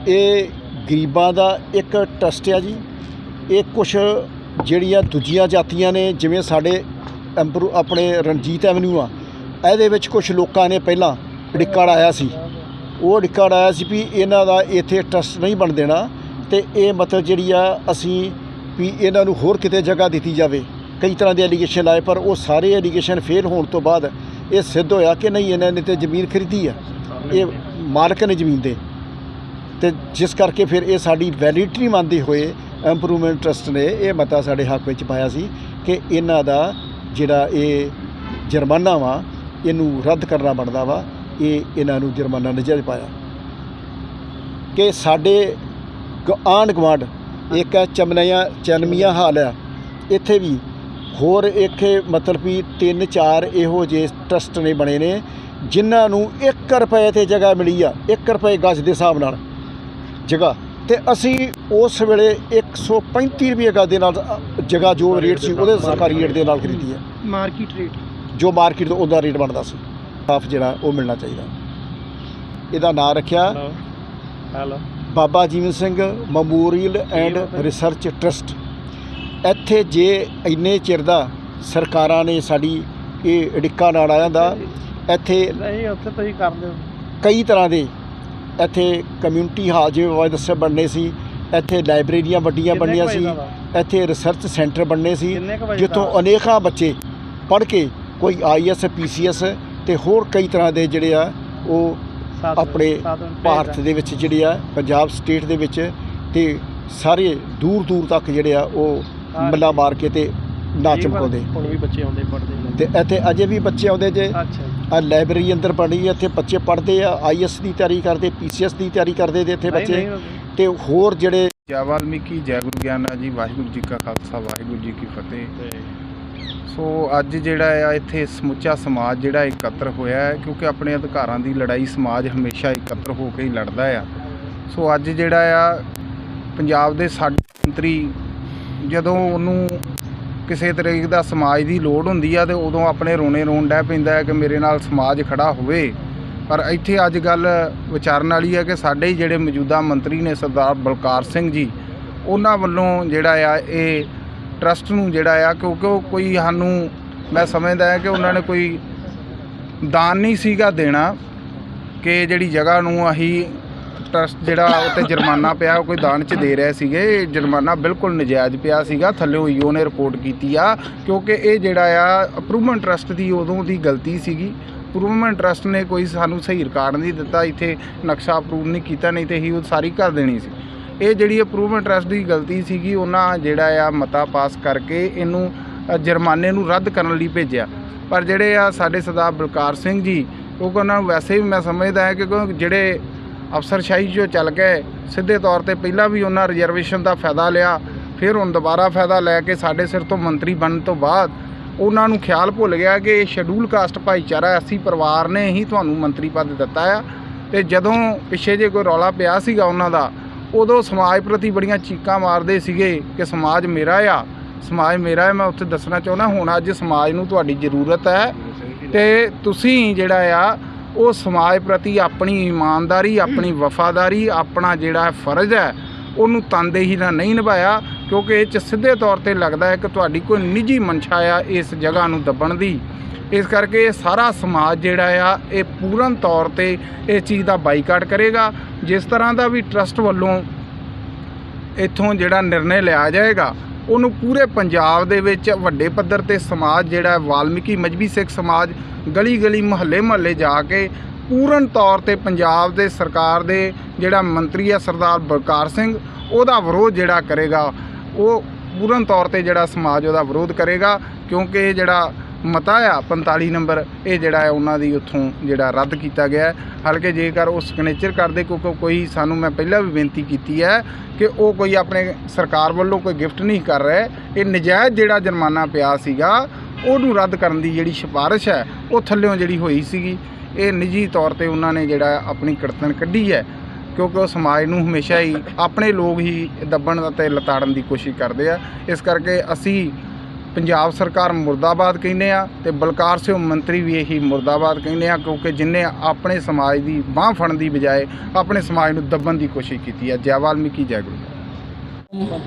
ਇਹ ਗਰੀਬਾਂ ਦਾ ਇੱਕ ਟਰਸਟ ਆ ਜੀ। ਇਹ ਕੁਝ ਜਿਹੜੀਆਂ ਦੂਜੀਆਂ ਜਾਤੀਆਂ ਨੇ ਜਿਵੇਂ ਸਾਡੇ ਆਪਣੇ ਰਣਜੀਤ ਐਵਨਿਊ ਆ ਇਹਦੇ ਵਿੱਚ ਕੁਝ ਲੋਕਾਂ ਨੇ ਪਹਿਲਾਂ ਰਿਕਾਰਡ ਆਇਆ ਸੀ। ਉਹ ਰਿਕਾਰਡ ਆਇਆ ਸੀ ਵੀ ਇਹਨਾਂ ਦਾ ਇੱਥੇ ਟਰਸਟ ਨਹੀਂ ਬਣ ਦੇਣਾ ਤੇ ਇਹ ਮਤਲਬ ਜਿਹੜੀ ਆ ਅਸੀਂ ਵੀ ਇਹਨਾਂ ਨੂੰ ਹੋਰ ਕਿਤੇ ਜਗ੍ਹਾ ਦਿੱਤੀ ਜਾਵੇ। ਕਈ ਤਰ੍ਹਾਂ ਦੇ ਐਲੀਗੇਸ਼ਨ ਲਾਏ, ਪਰ ਉਹ ਸਾਰੇ ਐਲੀਗੇਸ਼ਨ ਫੇਲ ਹੋਣ ਤੋਂ ਬਾਅਦ ਇਹ ਸਿੱਧ ਹੋਇਆ ਕਿ ਨਹੀਂ, ਇਹਨਾਂ ਨੇ ਤੇ ਜ਼ਮੀਨ ਖਰੀਦੀ ਆ। ਇਹ ਮਾਲਕ ਨੇ ਜ਼ਮੀਨ ਦੇ। ਤੇ ਜਿਸ ਕਰਕੇ ਫਿਰ ਇਹ ਸਾਡੀ ਵੈਲਿਡਿਟੀ ਮੰਨਦੇ ਹੋਏ ਇੰਪਰੂਵਮੈਂਟ ਟਰਸਟ ਨੇ ਇਹ ਮਤਾ ਸਾਡੇ ਹੱਕ ਵਿੱਚ ਪਾਇਆ ਸੀ ਕਿ ਇਹਨਾਂ ਦਾ ਜਿਹੜਾ ਇਹ ਜੁਰਮਾਨਾ ਵਾ, ਇਹਨੂੰ ਰੱਦ ਕਰਨਾ ਬਣਦਾ ਵਾ। ਇਹ ਇਹਨਾਂ ਨੂੰ ਜੁਰਮਾਨਾ ਨਜਾਇਜ਼ ਪਾਇਆ। ਕਿ ਸਾਡੇ ਆਂਢ ਗੁਆਂਢ ਇੱਕ ਹੈ ਚਮਨਿਆ ਚਨਮੀਆਂ ਹਾਲ ਆ ਇੱਥੇ ਵੀ ਹੋਰ ਇੱਕ ਮਤਲਬ ਵੀ ਤਿੰਨ ਚਾਰ ਇਹੋ ਜਿਹੇ ਟਰਸਟ ਨੇ ਬਣੇ ਨੇ ਜਿਨ੍ਹਾਂ ਨੂੰ 1 ਰੁਪਏ ਤੇ ਜਗ੍ਹਾ ਮਿਲੀ ਆ 1 ਰੁਪਏ ਗਜ ਦੇ ਹਿਸਾਬ ਨਾਲ ਜਗ੍ਹਾ। ਤੇ ਅਸੀਂ ਉਸ ਵੇਲੇ 135 ਰੁਪਏ ਗਜ ਦੇ ਨਾਲ ਜਗ੍ਹਾ ਜੋ ਰੇਟ ਸੀ ਉਹਦੇ ਸਰਕਾਰੀ ਰੇਟ ਦੇ ਨਾਲ ਖਰੀਦੀ ਹੈ। Market rate. ਜੋ ਮਾਰਕੀਟ ਤੋਂ ਉਹਦਾ ਰੇਟ ਬਣਦਾ ਸੀ। ਸਾਫ਼ ਜਿਹੜਾ ਉਹ ਮਿਲਣਾ ਚਾਹੀਦਾ। ਇਹਦਾ ਨਾਂ ਰੱਖਿਆ hello Baba Jeevan Singh memorial and research trust. ਇੱਥੇ ਜੇ ਇੰਨੇ ਚਿਰ ਦਾ ਸਰਕਾਰਾਂ ਨੇ ਸਾਡੀ ਇਹ ਅੜਿੱਕਾ ਨਾਲ ਆਇਆ ਦਾ ਇੱਥੇ ਨਹੀਂ ਉੱਥੇ ਤੁਸੀਂ ਕਰ ਲਿਓ ਕਈ ਤਰ੍ਹਾਂ ਦੇ ਇੱਥੇ ਕਮਿਊਨਿਟੀ ਹਾਲ ਜਿਵੇਂ ਬਾਬਾ ਦੱਸਿਆ ਬਣਨੇ ਸੀ ਇੱਥੇ ਲਾਇਬ੍ਰੇਰੀਆਂ ਵੱਡੀਆਂ ਬਣਨੀਆਂ ਵਜੇ ਸੀ? ਇੱਥੇ ਰਿਸਰਚ ਸੈਂਟਰ ਬਣਨੇ ਸੀ ਜਿੱਥੋਂ? ਅਨੇਕਾਂ ਬੱਚੇ ਪੜ੍ਹ ਕੇ ਕੋਈ ਆਈਐਸ ਪੀਸੀਐਸ ਤੇ ਹੋਰ ਕਈ ਤਰ੍ਹਾਂ ਦੇ ਜਿਹੜੇ ਆ ਉਹ ਆਪਣੇ ਭਾਰਤ। ਦੇ ਵਿੱਚ ਜਿਹੜੇ ਆ ਪੰਜਾਬ ਸਟੇਟ ਦੇ ਵਿੱਚ ਤੇ ਸਾਰੇ ਦੂਰ ਦੂਰ ਤੱਕ ਜਿਹੜੇ ਆ ਉਹ ਹਾਂ। ਮੱਲਾ ਮਾਰ ਕੇ ਤੇ ਨਾ ਚਮਕਾਉਂਦੇ। ਹੁਣ ਵੀ ਬੱਚੇ ਆਉਂਦੇ ਪੜ੍ਹਦੇ ਨੇ। ਤੇ ਇੱਥੇ ਅਜੇ ਵੀ ਬੱਚੇ ਆਉਂਦੇ ਜੇ। ਆ ਲਾਇਬ੍ਰੇਰੀ ਅੰਦਰ ਪੜ੍ਹੀ ਆ ਇੱਥੇ ਬੱਚੇ ਪੜ੍ਹਦੇ ਆ ਆਈਐਸ ਦੀ ਤਿਆਰੀ ਕਰਦੇ ਪੀਸੀਐਸ ਦੀ ਤਿਆਰੀ ਕਰਦੇ ਤੇ ਇੱਥੇ ਬੱਚੇ। ਤੇ ਹੋਰ ਜਿਹੜੇ ਜੈ ਵਾਲਮੀਕੀ ਜੈ ਗੁਰੂ ਗਿਆਨਾ ਜੀ ਵਾਹਿਗੁਰੂ ਜੀ ਕਾ ਖਾਲਸਾ ਵਾਹਿਗੁਰੂ ਜੀ ਕੀ ਫਤਿਹ। ਸੋ ਅੱਜ ਜਿਹੜਾ ਆ, ਇੱਥੇ ਸਮੁੱਚਾ ਸਮਾਜ ਜਿਹੜਾ ਇਕੱਤਰ ਹੋਇਆ ਹੈ, ਕਿਉਂਕਿ ਆਪਣੇ ਅਧਿਕਾਰਾਂ ਦੀ ਲੜਾਈ ਸਮਾਜ ਹਮੇਸ਼ਾ ਇਕੱਤਰ ਹੋ ਕੇ ਹੀ ਲੜਦਾ ਆ। ਸੋ ਅੱਜ ਜਿਹੜਾ ਆ, ਪੰਜਾਬ ਦੇ ਸਾਡੇ ਮੰਤਰੀ, ਜਦੋਂ ਉਹਨੂੰ ਕਿਸੇ ਤਰੀਕੇ ਦਾ ਸਮਾਜ ਦੀ ਲੋੜ ਹੁੰਦੀ ਆ, ਤੇ ਉਦੋਂ ਆਪਣੇ ਰੋਣੇ ਰੋਣ ਡੈ ਪੈਂਦਾ ਹੈ ਕਿ ਮੇਰੇ ਨਾਲ ਸਮਾਜ ਖੜਾ ਹੋਵੇ। ਪਰ ਇੱਥੇ ਅੱਜ ਗੱਲ ਵਿਚਾਰਨ ਵਾਲੀ ਹੈ ਕਿ ਸਾਡੇ ਹੀ ਜਿਹੜੇ ਮੌਜੂਦਾ ਮੰਤਰੀ ਨੇ ਸਰਦਾਰ ਬਲਕਾਰ ਸਿੰਘ ਜੀ, ਉਹਨਾਂ ਵੱਲੋਂ ਜਿਹੜਾ ਆ, ਇਹ ਟਰਸਟ ਨੂੰ ਜਿਹੜਾ ਆ, ਕਿਉਂਕਿ ਉਹ ਕੋਈ ਸਾਨੂੰ, ਮੈਂ ਸਮਝਦਾ ਹਾਂ ਕਿ ਉਹਨਾਂ ਨੇ ਕੋਈ ਦਾਨ ਨਹੀਂ ਸੀਗਾ ਦੇਣਾ ਕਿ ਜਿਹੜੀ ਜਗ੍ਹਾ ਨੂੰ ਅਸੀਂ ਟਰਸਟ ਜਿਹੜਾ ਉੱਤੇ ਜੁਰਮਾਨਾ ਪਿਆ, ਉਹ ਕੋਈ ਦਾਨ ਚ ਦੇ ਰਹੇ ਸੀਗੇ। ਇਹ ਜੁਰਮਾਨਾ ਬਿਲਕੁਲ ਨਜਾਇਜ਼ ਪਿਆ ਸੀਗਾ, ਥੱਲੇ ਈਓ ਨੇ ਰਿਪੋਰਟ ਕੀਤੀ ਆ, ਕਿਉਂਕਿ ਇਹ ਜਿਹੜਾ ਆ ਅਪਰੂਵਮੈਂਟ ਟਰਸਟ ਦੀ ਉਦੋਂ ਦੀ ਗਲਤੀ ਸੀਗੀ। ਅਪਰੂਵਮੈਂਟ ਟਰਸਟ ਨੇ ਕੋਈ ਸਾਨੂੰ ਸਹੀ ਰਿਕਾਰਡ ਨਹੀਂ ਦਿੱਤਾ, ਇੱਥੇ ਨਕਸ਼ਾ ਅਪਰੂਵ ਨਹੀਂ ਕੀਤਾ, ਨਹੀਂ ਤੇ ਹੀ ਉਹ ਸਾਰੀ ਕਰ ਦੇਣੀ ਸੀ। ਇਹ ਜਿਹੜੀ ਅਪਰੂਵਮੈਂਟ ਟਰਸਟ ਦੀ ਗਲਤੀ ਸੀਗੀ, ਉਹਨਾਂ ਜਿਹੜਾ ਆ ਮਤਾ ਪਾਸ ਕਰਕੇ ਇਹਨੂੰ ਜੁਰਮਾਨੇ ਨੂੰ ਰੱਦ ਕਰਨ ਲਈ ਭੇਜਿਆ। ਪਰ ਜਿਹੜੇ ਆ ਸਾਡੇ ਸਰਦਾਰ ਬਲਕਾਰ ਸਿੰਘ ਜੀ ਕਿਉਂਕਿ ਉਹਨਾਂ ਨੂੰ ਵੈਸੇ ਵੀ ਮੈਂ ਸਮਝਦਾ ਹਾਂ ਕਿ ਕਿਉਂਕਿ ਜਿਹੜੇ ਅਫਸਰਸ਼ਾਹੀ ਜੋ ਚੱਲ ਗਏ, ਸਿੱਧੇ ਤੌਰ ਤੇ ਪਹਿਲਾਂ ਵੀ ਉਹਨਾਂ ਰਿਜ਼ਰਵੇਸ਼ਨ ਦਾ ਫਾਇਦਾ ਲਿਆ, ਫਿਰ ਹੁਣ ਦੁਬਾਰਾ ਫਾਇਦਾ ਲੈ ਕੇ ਸਾਡੇ ਸਿਰ ਤੋਂ ਮੰਤਰੀ ਬਣਨ ਤੋਂ ਬਾਅਦ ਉਹਨਾਂ ਨੂੰ ਖਿਆਲ ਭੁੱਲ ਗਿਆ ਕਿ ਇਹ ਸ਼ਡਿਊਲ ਕਾਸਟ ਭਾਈਚਾਰਾ ਅਸੀਂ ਪਰਿਵਾਰ ਨੇ ਹੀ ਤੁਹਾਨੂੰ ਮੰਤਰੀ ਪਦ ਦਿੱਤਾ ਆ। ਤੇ ਜਦੋਂ ਪਿੱਛੇ ਜੇ ਕੋਈ ਰੌਲਾ ਪਿਆ ਸੀਗਾ ਉਹਨਾਂ ਦਾ ਉਦੋਂ ਸਮਾਜ ਪ੍ਰਤੀ ਬੜੀਆਂ ਚੀਕਾਂ ਮਾਰਦੇ ਸੀਗੇ ਕਿ ਸਮਾਜ ਮੇਰਾ ਆ, ਸਮਾਜ ਮੇਰਾ ਹੈ ਮੈਂ ਉੱਥੇ ਦੱਸਣਾ ਚਾਹੁੰਦਾ, ਹੁਣ ਅੱਜ ਸਮਾਜ ਨੂੰ ਤੁਹਾਡੀ ਜ਼ਰੂਰਤ ਹੈ ਤੇ ਤੁਸੀਂ ਜਿਹੜਾ ਆ, ਉਹ ਸਮਾਜ ਪ੍ਰਤੀ ਆਪਣੀ ਇਮਾਨਦਾਰੀ, ਆਪਣੀ ਵਫਾਦਾਰੀ, ਆਪਣਾ ਜਿਹੜਾ ਫਰਜ਼ ਹੈ, ਉਹਨੂੰ ਤਨਦੇਹੀ ਨਾਲ ਨਹੀਂ ਨਿਭਾਇਆ, ਕਿਉਂਕਿ ਇਹ ਚ ਸਿੱਧੇ ਤੌਰ ਤੇ ਲੱਗਦਾ ਹੈ ਕਿ ਤੁਹਾਡੀ ਕੋਈ ਨਿੱਜੀ ਮਨਸ਼ਾ ਆ ਇਸ ਜਗ੍ਹਾ ਨੂੰ ਦੱਬਣ ਦੀ। ਇਸ ਕਰਕੇ ਸਾਰਾ ਸਮਾਜ ਜਿਹੜਾ ਆ, ਇਹ ਪੂਰਨ ਤੌਰ ਤੇ ਇਸ ਚੀਜ਼ ਦਾ ਬਾਈਕਾਟ ਕਰੇਗਾ। ਜਿਸ ਤਰ੍ਹਾਂ ਦਾ ਵੀ ਟਰਸਟ ਵੱਲੋਂ ਇੱਥੋਂ ਜਿਹੜਾ ਨਿਰਣੇ ਲਿਆ ਜਾਏਗਾ, ਉਹਨੂੰ ਪੂਰੇ ਪੰਜਾਬ ਦੇ ਵਿੱਚ ਵੱਡੇ ਪੱਧਰ ਤੇ ਸਮਾਜ ਜਿਹੜਾ ਵਾਲਮੀਕੀ, ਮਜਬੀ ਸਿੱਖ ਸਮਾਜ ਗਲੀ ਗਲੀ ਮੁਹੱਲੇ ਮੁਹੱਲੇ ਜਾ ਕੇ ਪੂਰਨ ਤੌਰ ਤੇ ਪੰਜਾਬ ਦੇ ਸਰਕਾਰ ਦੇ ਜਿਹੜਾ ਮੰਤਰੀ ਆ ਸਰਦਾਰ ਬਲਕਾਰ ਸਿੰਘ, ਉਹਦਾ ਵਿਰੋਧ ਜਿਹੜਾ ਕਰੇਗਾ, ਉਹ ਪੂਰਨ ਤੌਰ ਤੇ ਜਿਹੜਾ ਸਮਾਜ ਉਹਦਾ ਵਿਰੋਧ ਕਰੇਗਾ, ਕਿਉਂਕਿ ਇਹ ਜਿਹੜਾ ਮਤਾ ਆ 45 ਨੰਬਰ, ਇਹ ਜਿਹੜਾ ਹੈ ਉਹਨਾਂ ਦੀ ਉੱਥੋਂ ਜਿਹੜਾ ਰੱਦ ਕੀਤਾ ਗਿਆ ਹੈ। ਹਲਕੇ ਜੇਕਰ ਉਹ ਸਿਗਨੇਚਰ ਕਰਦੇ, ਕਿਉਂਕਿ ਕੋਈ ਸਾਨੂੰ ਮੈਂ ਪਹਿਲਾਂ ਵੀ ਬੇਨਤੀ ਕੀਤੀ ਹੈ ਕਿ ਉਹ ਕੋਈ ਆਪਣੇ ਸਰਕਾਰ ਵੱਲੋਂ ਕੋਈ ਗਿਫਟ ਨਹੀਂ ਕਰ ਰਹੇ। ਇਹ ਨਜਾਇਜ਼ ਜਿਹੜਾ ਜੁਰਮਾਨਾ ਪਿਆ ਸੀਗਾ, ਉਹਨੂੰ ਰੱਦ ਕਰਨ ਦੀ ਜਿਹੜੀ ਸਿਫਾਰਿਸ਼ ਹੈ, ਉਹ ਥੱਲਿਓਂ ਜਿਹੜੀ ਹੋਈ ਸੀਗੀ। ਇਹ ਨਿੱਜੀ ਤੌਰ ਤੇ ਉਹਨਾਂ ਨੇ ਜਿਹੜਾ ਆਪਣੀ ਕੜਤਨ ਕੱਢੀ ਹੈ, ਕਿਉਂਕਿ ਉਹ ਸਮਾਜ ਨੂੰ ਹਮੇਸ਼ਾ ਹੀ ਆਪਣੇ ਲੋਕ ਹੀ ਦੱਬਣ ਅਤੇ ਲਤਾੜਨ ਦੀ ਕੋਸ਼ਿਸ਼ ਕਰਦੇ ਆ। ਇਸ ਕਰਕੇ ਅਸੀਂ ਪੰਜਾਬ ਸਰਕਾਰ ਮੁਰਦਾਬਾਦ ਕਹਿੰਦੇ ਆ ਤੇ ਬਲਕਾਰ ਸਿੰਘ ਮੰਤਰੀ ਵੀ ਇਹੀ ਮੁਰਦਾਬਾਦ ਕਹਿੰਦੇ ਆ ਕਿਉਂਕਿ ਜਿਨ੍ਹਾਂ ਆਪਣੇ ਸਮਾਜ ਦੀ ਬਾਹ ਫੜਨ ਦੀ ਬਜਾਏ ਆਪਣੇ ਸਮਾਜ ਨੂੰ ਦੱਬਣ ਦੀ ਕੋਸ਼ਿਸ਼ ਕੀਤੀ ਹੈ ਜੈ ਵਾਲਮੀਕੀ ਜੈ ਗੁਰੂ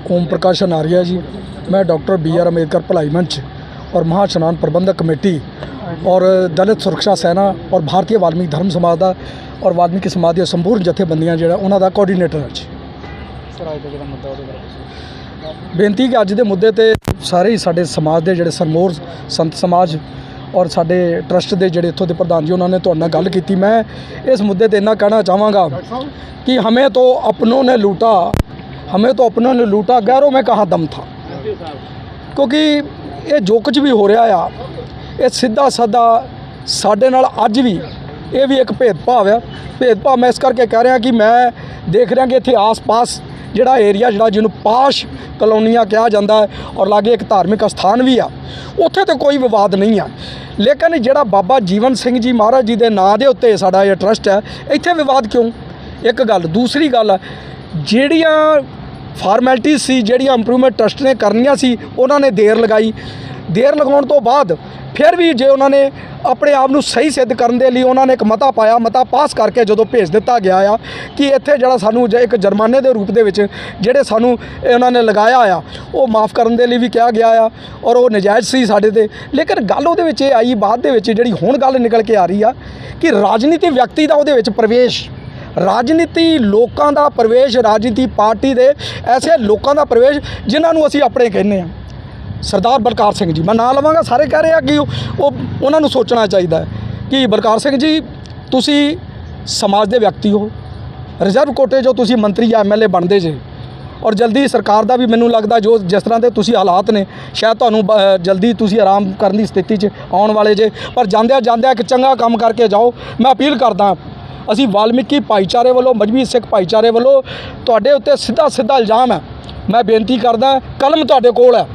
ओम प्रकाश अनारिया जी मैं डॉक्टर बी आर अम्बेडकर भलाई मंच और महास्नान प्रबंधक कमेटी और दलित सुरक्षा सेना और भारतीय वाल्मीकि धर्म समाज ਦਾ ਔਰ ਵਾਲਮੀਕੀ ਸਮਾਜ ਦੀਆਂ ਸੰਪੂਰਨ ਜਥੇਬੰਦੀਆਂ ਜਿਹੜਾ ਉਹਨਾਂ ਦਾ ਕੋਆਰਡੀਨੇਟਰ ਹਾਂ ਜੀ ਸਰ ਅੱਜ ਦਾ ਜਿਹੜਾ ਮੁੱਦਾ ਉਹਦੇ ਬਾਰੇ ਦੱਸੋ ਬੇਨਤੀ ਕਿ ਅੱਜ ਦੇ ਮੁੱਦੇ ਤੇ ਸਾਰੇ ਹੀ ਸਾਡੇ ਸਮਾਜ ਦੇ ਜਿਹੜੇ ਸਰਮੋਰ ਸੰਤ ਸਮਾਜ ਔਰ ਸਾਡੇ ਟਰਸਟ ਦੇ ਜਿਹੜੇ ਇੱਥੋਂ ਦੇ ਪ੍ਰਧਾਨ ਜੀ, ਉਹਨਾਂ ਨੇ ਤੁਹਾਡੇ ਨਾਲ ਗੱਲ ਕੀਤੀ। ਮੈਂ ਇਸ ਮੁੱਦੇ ਤੇ ਇੰਨਾ ਕਹਿਣਾ ਚਾਹਾਂਗਾ ਕਿ ਹਮੇ ਤੋਂ ਆਪਣੋਂ ਨੇ ਲੂਟਾ, ਹਮੇ ਤੋਂ ਆਪਣੋਂ ਨੇ ਲੂਟਾ ਗੈਰੋਂ ਮੈਂ ਕਹਾ ਦਮ ਥਾ। ਕਿਉਂਕਿ ਇਹ ਜੋ ਕੁਝ ਵੀ ਹੋ ਰਿਹਾ ਆ, ਇਹ ਸਿੱਧਾ ਸਾਦਾ ਸਾਡੇ ਨਾਲ ਅੱਜ ਵੀ ਇਹ ਵੀ ਇੱਕ ਭੇਦਭਾਵ ਆ। ਭੇਦਭਾਵ ਮੈਂ ਇਸ ਕਰਕੇ ਕਹਿ ਰਿਹਾ ਕਿ ਮੈਂ ਦੇਖ ਰਿਹਾ ਕਿ ਇੱਥੇ ਆਸ-ਪਾਸ ਜਿਹੜਾ ਏਰੀਆ ਜਿਹੜਾ ਜਿਹਨੂੰ ਪਾਸ਼ ਕਲੋਨੀਆਂ ਕਿਹਾ ਜਾਂਦਾ ਹੈ ਔਰ ਲਾਗੇ ਇੱਕ ਧਾਰਮਿਕ ਸਥਾਨ ਵੀ ਆ, ਉੱਥੇ ਤੇ ਕੋਈ ਵਿਵਾਦ ਨਹੀਂ ਆ। ਲੇਕਿਨ ਜਿਹੜਾ ਬਾਬਾ ਜੀਵਨ ਸਿੰਘ ਜੀ ਮਹਾਰਾਜ ਜੀ ਦੇ ਨਾਂ ਦੇ ਉੱਤੇ ਸਾਡਾ ਇਹ ਟਰਸਟ ਹੈ, ਇੱਥੇ ਵਿਵਾਦ ਕਿਉਂ? ਇੱਕ ਗੱਲ, ਦੂਸਰੀ ਗੱਲ, ਜਿਹੜੀਆਂ ਫਾਰਮੈਲਿਟੀ ਸੀ, ਜਿਹੜੀਆਂ ਇੰਪਰੂਵਮੈਂਟ ਟਰਸਟ ਨੇ ਕਰਨੀਆਂ ਸੀ, ਉਹਨਾਂ ਨੇ ਦੇਰ ਲਗਾਈ। ਦੇਰ ਲਗਾਉਣ ਤੋਂ ਬਾਅਦ ਫਿਰ ਵੀ ਜੇ ਉਹਨਾਂ ਨੇ ਆਪਣੇ ਆਪ ਨੂੰ ਸਹੀ ਸਿੱਧ ਕਰਨ ਦੇ ਲਈ ਉਹਨਾਂ ਨੇ ਇੱਕ ਮਤਾ ਪਾਇਆ, ਮਤਾ ਪਾਸ ਕਰਕੇ ਜਦੋਂ ਭੇਜ ਦਿੱਤਾ ਗਿਆ ਆ ਕਿ ਇੱਥੇ ਜਿਹੜਾ ਸਾਨੂੰ ਜ- ਇੱਕ ਜੁਰਮਾਨੇ ਦੇ ਰੂਪ ਦੇ ਵਿੱਚ ਜਿਹੜੇ ਸਾਨੂੰ ਉਹਨਾਂ ਨੇ ਲਗਾਇਆ ਆ, ਉਹ ਮਾਫ ਕਰਨ ਦੇ ਲਈ ਵੀ ਕਿਹਾ ਗਿਆ ਆ ਔਰ ਉਹ ਨਜਾਇਜ਼ ਸੀ ਸਾਡੇ ਤੇ। ਲੇਕਿਨ ਗੱਲ ਉਹਦੇ ਵਿੱਚ ਇਹ ਆਈ, ਬਾਅਦ ਦੇ ਵਿੱਚ ਜਿਹੜੀ ਹੁਣ ਗੱਲ ਨਿਕਲ ਕੇ ਆ ਰਹੀ ਆ ਕਿ ਰਾਜਨੀਤੀ ਵਿਅਕਤੀ ਦਾ ਉਹਦੇ ਵਿੱਚ ਪ੍ਰਵੇਸ਼, ਰਾਜਨੀਤੀ ਲੋਕਾਂ ਦਾ ਪ੍ਰਵੇਸ਼, ਰਾਜਨੀਤੀ ਪਾਰਟੀ ਦੇ ਐਸੇ ਲੋਕਾਂ ਦਾ ਪ੍ਰਵੇਸ਼ ਜਿਨ੍ਹਾਂ ਨੂੰ ਅਸੀਂ ਆਪਣੇ ਕਹਿੰਦੇ ਆ। ਸਰਦਾਰ ਬਲਕਾਰ ਸਿੰਘ ਜੀ, ਮੈਂ ਨਾਂ ਲਵਾਂਗਾ, ਸਾਰੇ ਕਹਿ ਰਹੇ ਆ ਕਿ ਉਹ ਉਹਨਾਂ ਨੂੰ ਸੋਚਣਾ ਚਾਹੀਦਾ ਕਿ ਬਲਕਾਰ ਸਿੰਘ ਜੀ, ਤੁਸੀਂ ਸਮਾਜ ਦੇ ਵਿਅਕਤੀ ਹੋ। ਰਿਜ਼ਰਵ ਕੋਟੇ ਜੋ ਤੁਸੀਂ ਮੰਤਰੀ ਜਾਂ ਐਮਐਲਏ ਬਣਦੇ ਜੇ। ਔਰ ਜਲਦੀ ਸਰਕਾਰ ਦਾ ਵੀ ਮੈਨੂੰ ਲੱਗਦਾ ਜੋ ਜਿਸ ਤਰ੍ਹਾਂ ਦੇ ਤੁਸੀਂ ਹਾਲਾਤ ਨੇ, ਸ਼ਾਇਦ ਤੁਹਾਨੂੰ ਬ- ਜਲਦੀ ਤੁਸੀਂ ਆਰਾਮ ਕਰਨ ਦੀ ਸਥਿਤੀ 'ਚ ਆਉਣ ਵਾਲੇ ਜੇ। ਪਰ ਜਾਂਦਿਆਂ ਜਾਂਦਿਆਂ ਇੱਕ ਚੰਗਾ ਕੰਮ ਕਰਕੇ ਜਾਓ। ਮੈਂ ਅਪੀਲ ਕਰਦਾ ਅਸੀਂ ਵਾਲਮੀਕੀ ਭਾਈਚਾਰੇ ਵੱਲੋਂ, ਮਜਬੀ ਸਿੱਖ ਭਾਈਚਾਰੇ ਵੱਲੋਂ ਤੁਹਾਡੇ ਉੱਤੇ ਸਿੱਧਾ ਸਿੱਧਾ ਇਲਜ਼ਾਮ ਹੈ। ਮੈਂ ਬੇਨਤੀ ਕਰਦਾ, ਕਲਮ ਤੁਹਾਡੇ ਕੋਲ ਹੈ।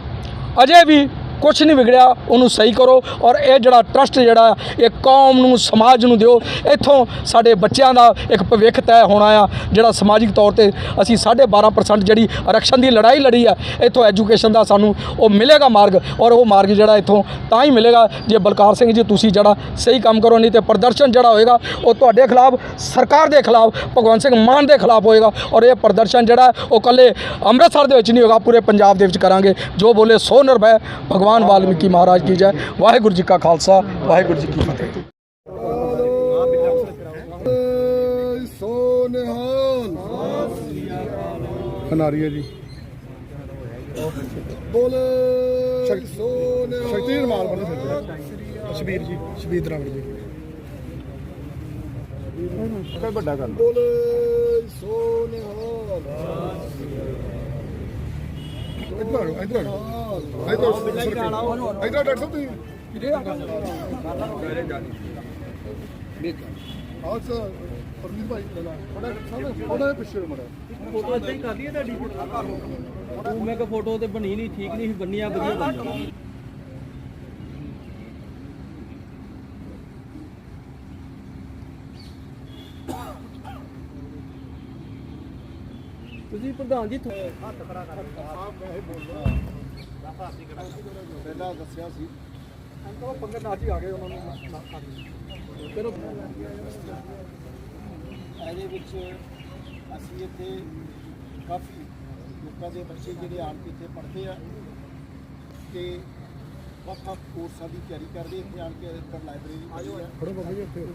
ਅਜੇ ਵੀ ਕੁਝ ਨਹੀਂ ਵਿਗੜਿਆ, ਉਹਨੂੰ ਸਹੀ ਕਰੋ ਔਰ ਇਹ ਜਿਹੜਾ ਟਰਸਟ ਜਿਹੜਾ ਇਹ ਕੌਮ ਨੂੰ, ਸਮਾਜ ਨੂੰ ਦਿਓ। ਇੱਥੋਂ ਸਾਡੇ ਬੱਚਿਆਂ ਦਾ ਇੱਕ ਭਵਿੱਖ ਤੈਅ ਹੋਣਾ ਆ, ਜਿਹੜਾ ਸਮਾਜਿਕ ਤੌਰ ਤੇ ਅਸੀਂ 12.5% ਜਿਹੜੀ ਆਰਕਸ਼ਣ ਦੀ ਲੜਾਈ ਲੜੀ ਆ, ਇੱਥੋਂ ਐਜੂਕੇਸ਼ਨ ਦਾ ਸਾਨੂੰ ਉਹ ਮਿਲੇਗਾ ਮਾਰਗ ਔਰ ਉਹ ਮਾਰਗ ਜਿਹੜਾ ਇੱਥੋਂ ਤਾਂ ਹੀ ਮਿਲੇਗਾ ਜੇ ਬਲਕਾਰ ਸਿੰਘ ਜੀ ਤੁਸੀਂ ਜਿਹੜਾ ਸਹੀ ਕੰਮ ਕਰੋ, ਨਹੀਂ ਤੇ ਪ੍ਰਦਰਸ਼ਨ ਜਿਹੜਾ ਹੋਏਗਾ, ਉਹ ਤੁਹਾਡੇ ਖਿਲਾਫ, ਸਰਕਾਰ ਦੇ ਖਿਲਾਫ, ਭਗਵੰਤ ਸਿੰਘ ਮਾਨ ਦੇ ਖਿਲਾਫ ਹੋਏਗਾ ਔਰ ਇਹ ਪ੍ਰਦਰਸ਼ਨ ਜਿਹੜਾ ਉਹ ਕੱਲੇ ਅੰਮ੍ਰਿਤਸਰ ਦੇ ਵਿੱਚ ਨਹੀਂ ਹੋਗਾ ਪੂਰੇ ਪੰਜਾਬ ਦੇ ਵਿੱਚ ਕਰਾਂਗੇ। ਜੋ ਬੋਲੇ ਸੋ ਨਿਰਭੈ ਭਗਵਾਨ ਵਾਲਮੀਕੀ ਮਹਾਰਾਜ ਕੀ ਜੈ ਵਾਹਿਗੁਰੂ ਜੀ ਕਾ ਖਾਲਸਾ ਵਾਹਿਗੁਰੂ ਜੀ ਕੀ ਫਤਿਹ ਖਨਾਰੀਆ ਜੀ ਬੋਲੇ ਸੋਨੇ ਸ਼ਕਤੀ ਰਮਾਲ ਬਣੇ ਫਿਰ ਸ਼ਬੀਰ ਜੀ ਸ਼ਬੀਰ ਦਰਾਵੜ ਜੀ ਕੋਈ ਵੱਡਾ ਗੱਲ ਬੋਲੇ ਸੋਨੇ ਇੱਧਰ ਆਓ, ਇੱਧਰ ਆਓ। ਇੱਧਰ ਆਓ, ਇੱਧਰ ਆਓ। ਇੱਧਰ ਡਾਕਟਰ ਸਾਹਿਬ ਤੁਸੀਂ। ਆਹ ਸਰ ਪਰਮੀਤ ਭਾਈ ਥੋੜਾ ਥੋੜਾ ਪਿੱਛੇ ਮੜਾ ਫੋਟੋ ਇਦਾਂ ਹੀ ਕਰ ਲਈਏ ਤੁਹਾਡੀ ਉਹ ਮੈਂ ਕਿਹਾ ਫੋਟੋ ਤੇ ਬਣੀ ਨਹੀਂ ਠੀਕ ਨਹੀਂ ਸੀ ਬੰਨੀ ਆ ਵਧੀਆ ਬਣੀ ਤੁਸੀਂ ਪ੍ਰਧਾਨ ਜੀ ਪਹਿਲਾਂ ਦੱਸਿਆ ਸੀ। ਪੰਗਤ ਨਾਚ ਹੀ ਆ ਗਏ ਉਹਨਾਂ ਨੂੰ ਇਹਦੇ ਵਿੱਚ ਅਸੀਂ ਇੱਥੇ ਕਾਫੀ ਲੋਕਾਂ ਦੇ ਬੱਚੇ ਜਿਹੜੇ ਆਣ ਕੇ ਇੱਥੇ ਪੜ੍ਹਦੇ ਆ ਤੇ ਵੱਖ ਵੱਖ ਕੋਰਸਾਂ ਦੀ ਤਿਆਰੀ ਕਰਦੇ ਇੱਥੇ ਆਣ ਕੇ ਇੱਧਰ ਲਾਇਬ੍ਰੇਰੀ ਆਜੋ ਖੜੋ ਬਾਬਾ ਜੀ। ਇੱਥੇ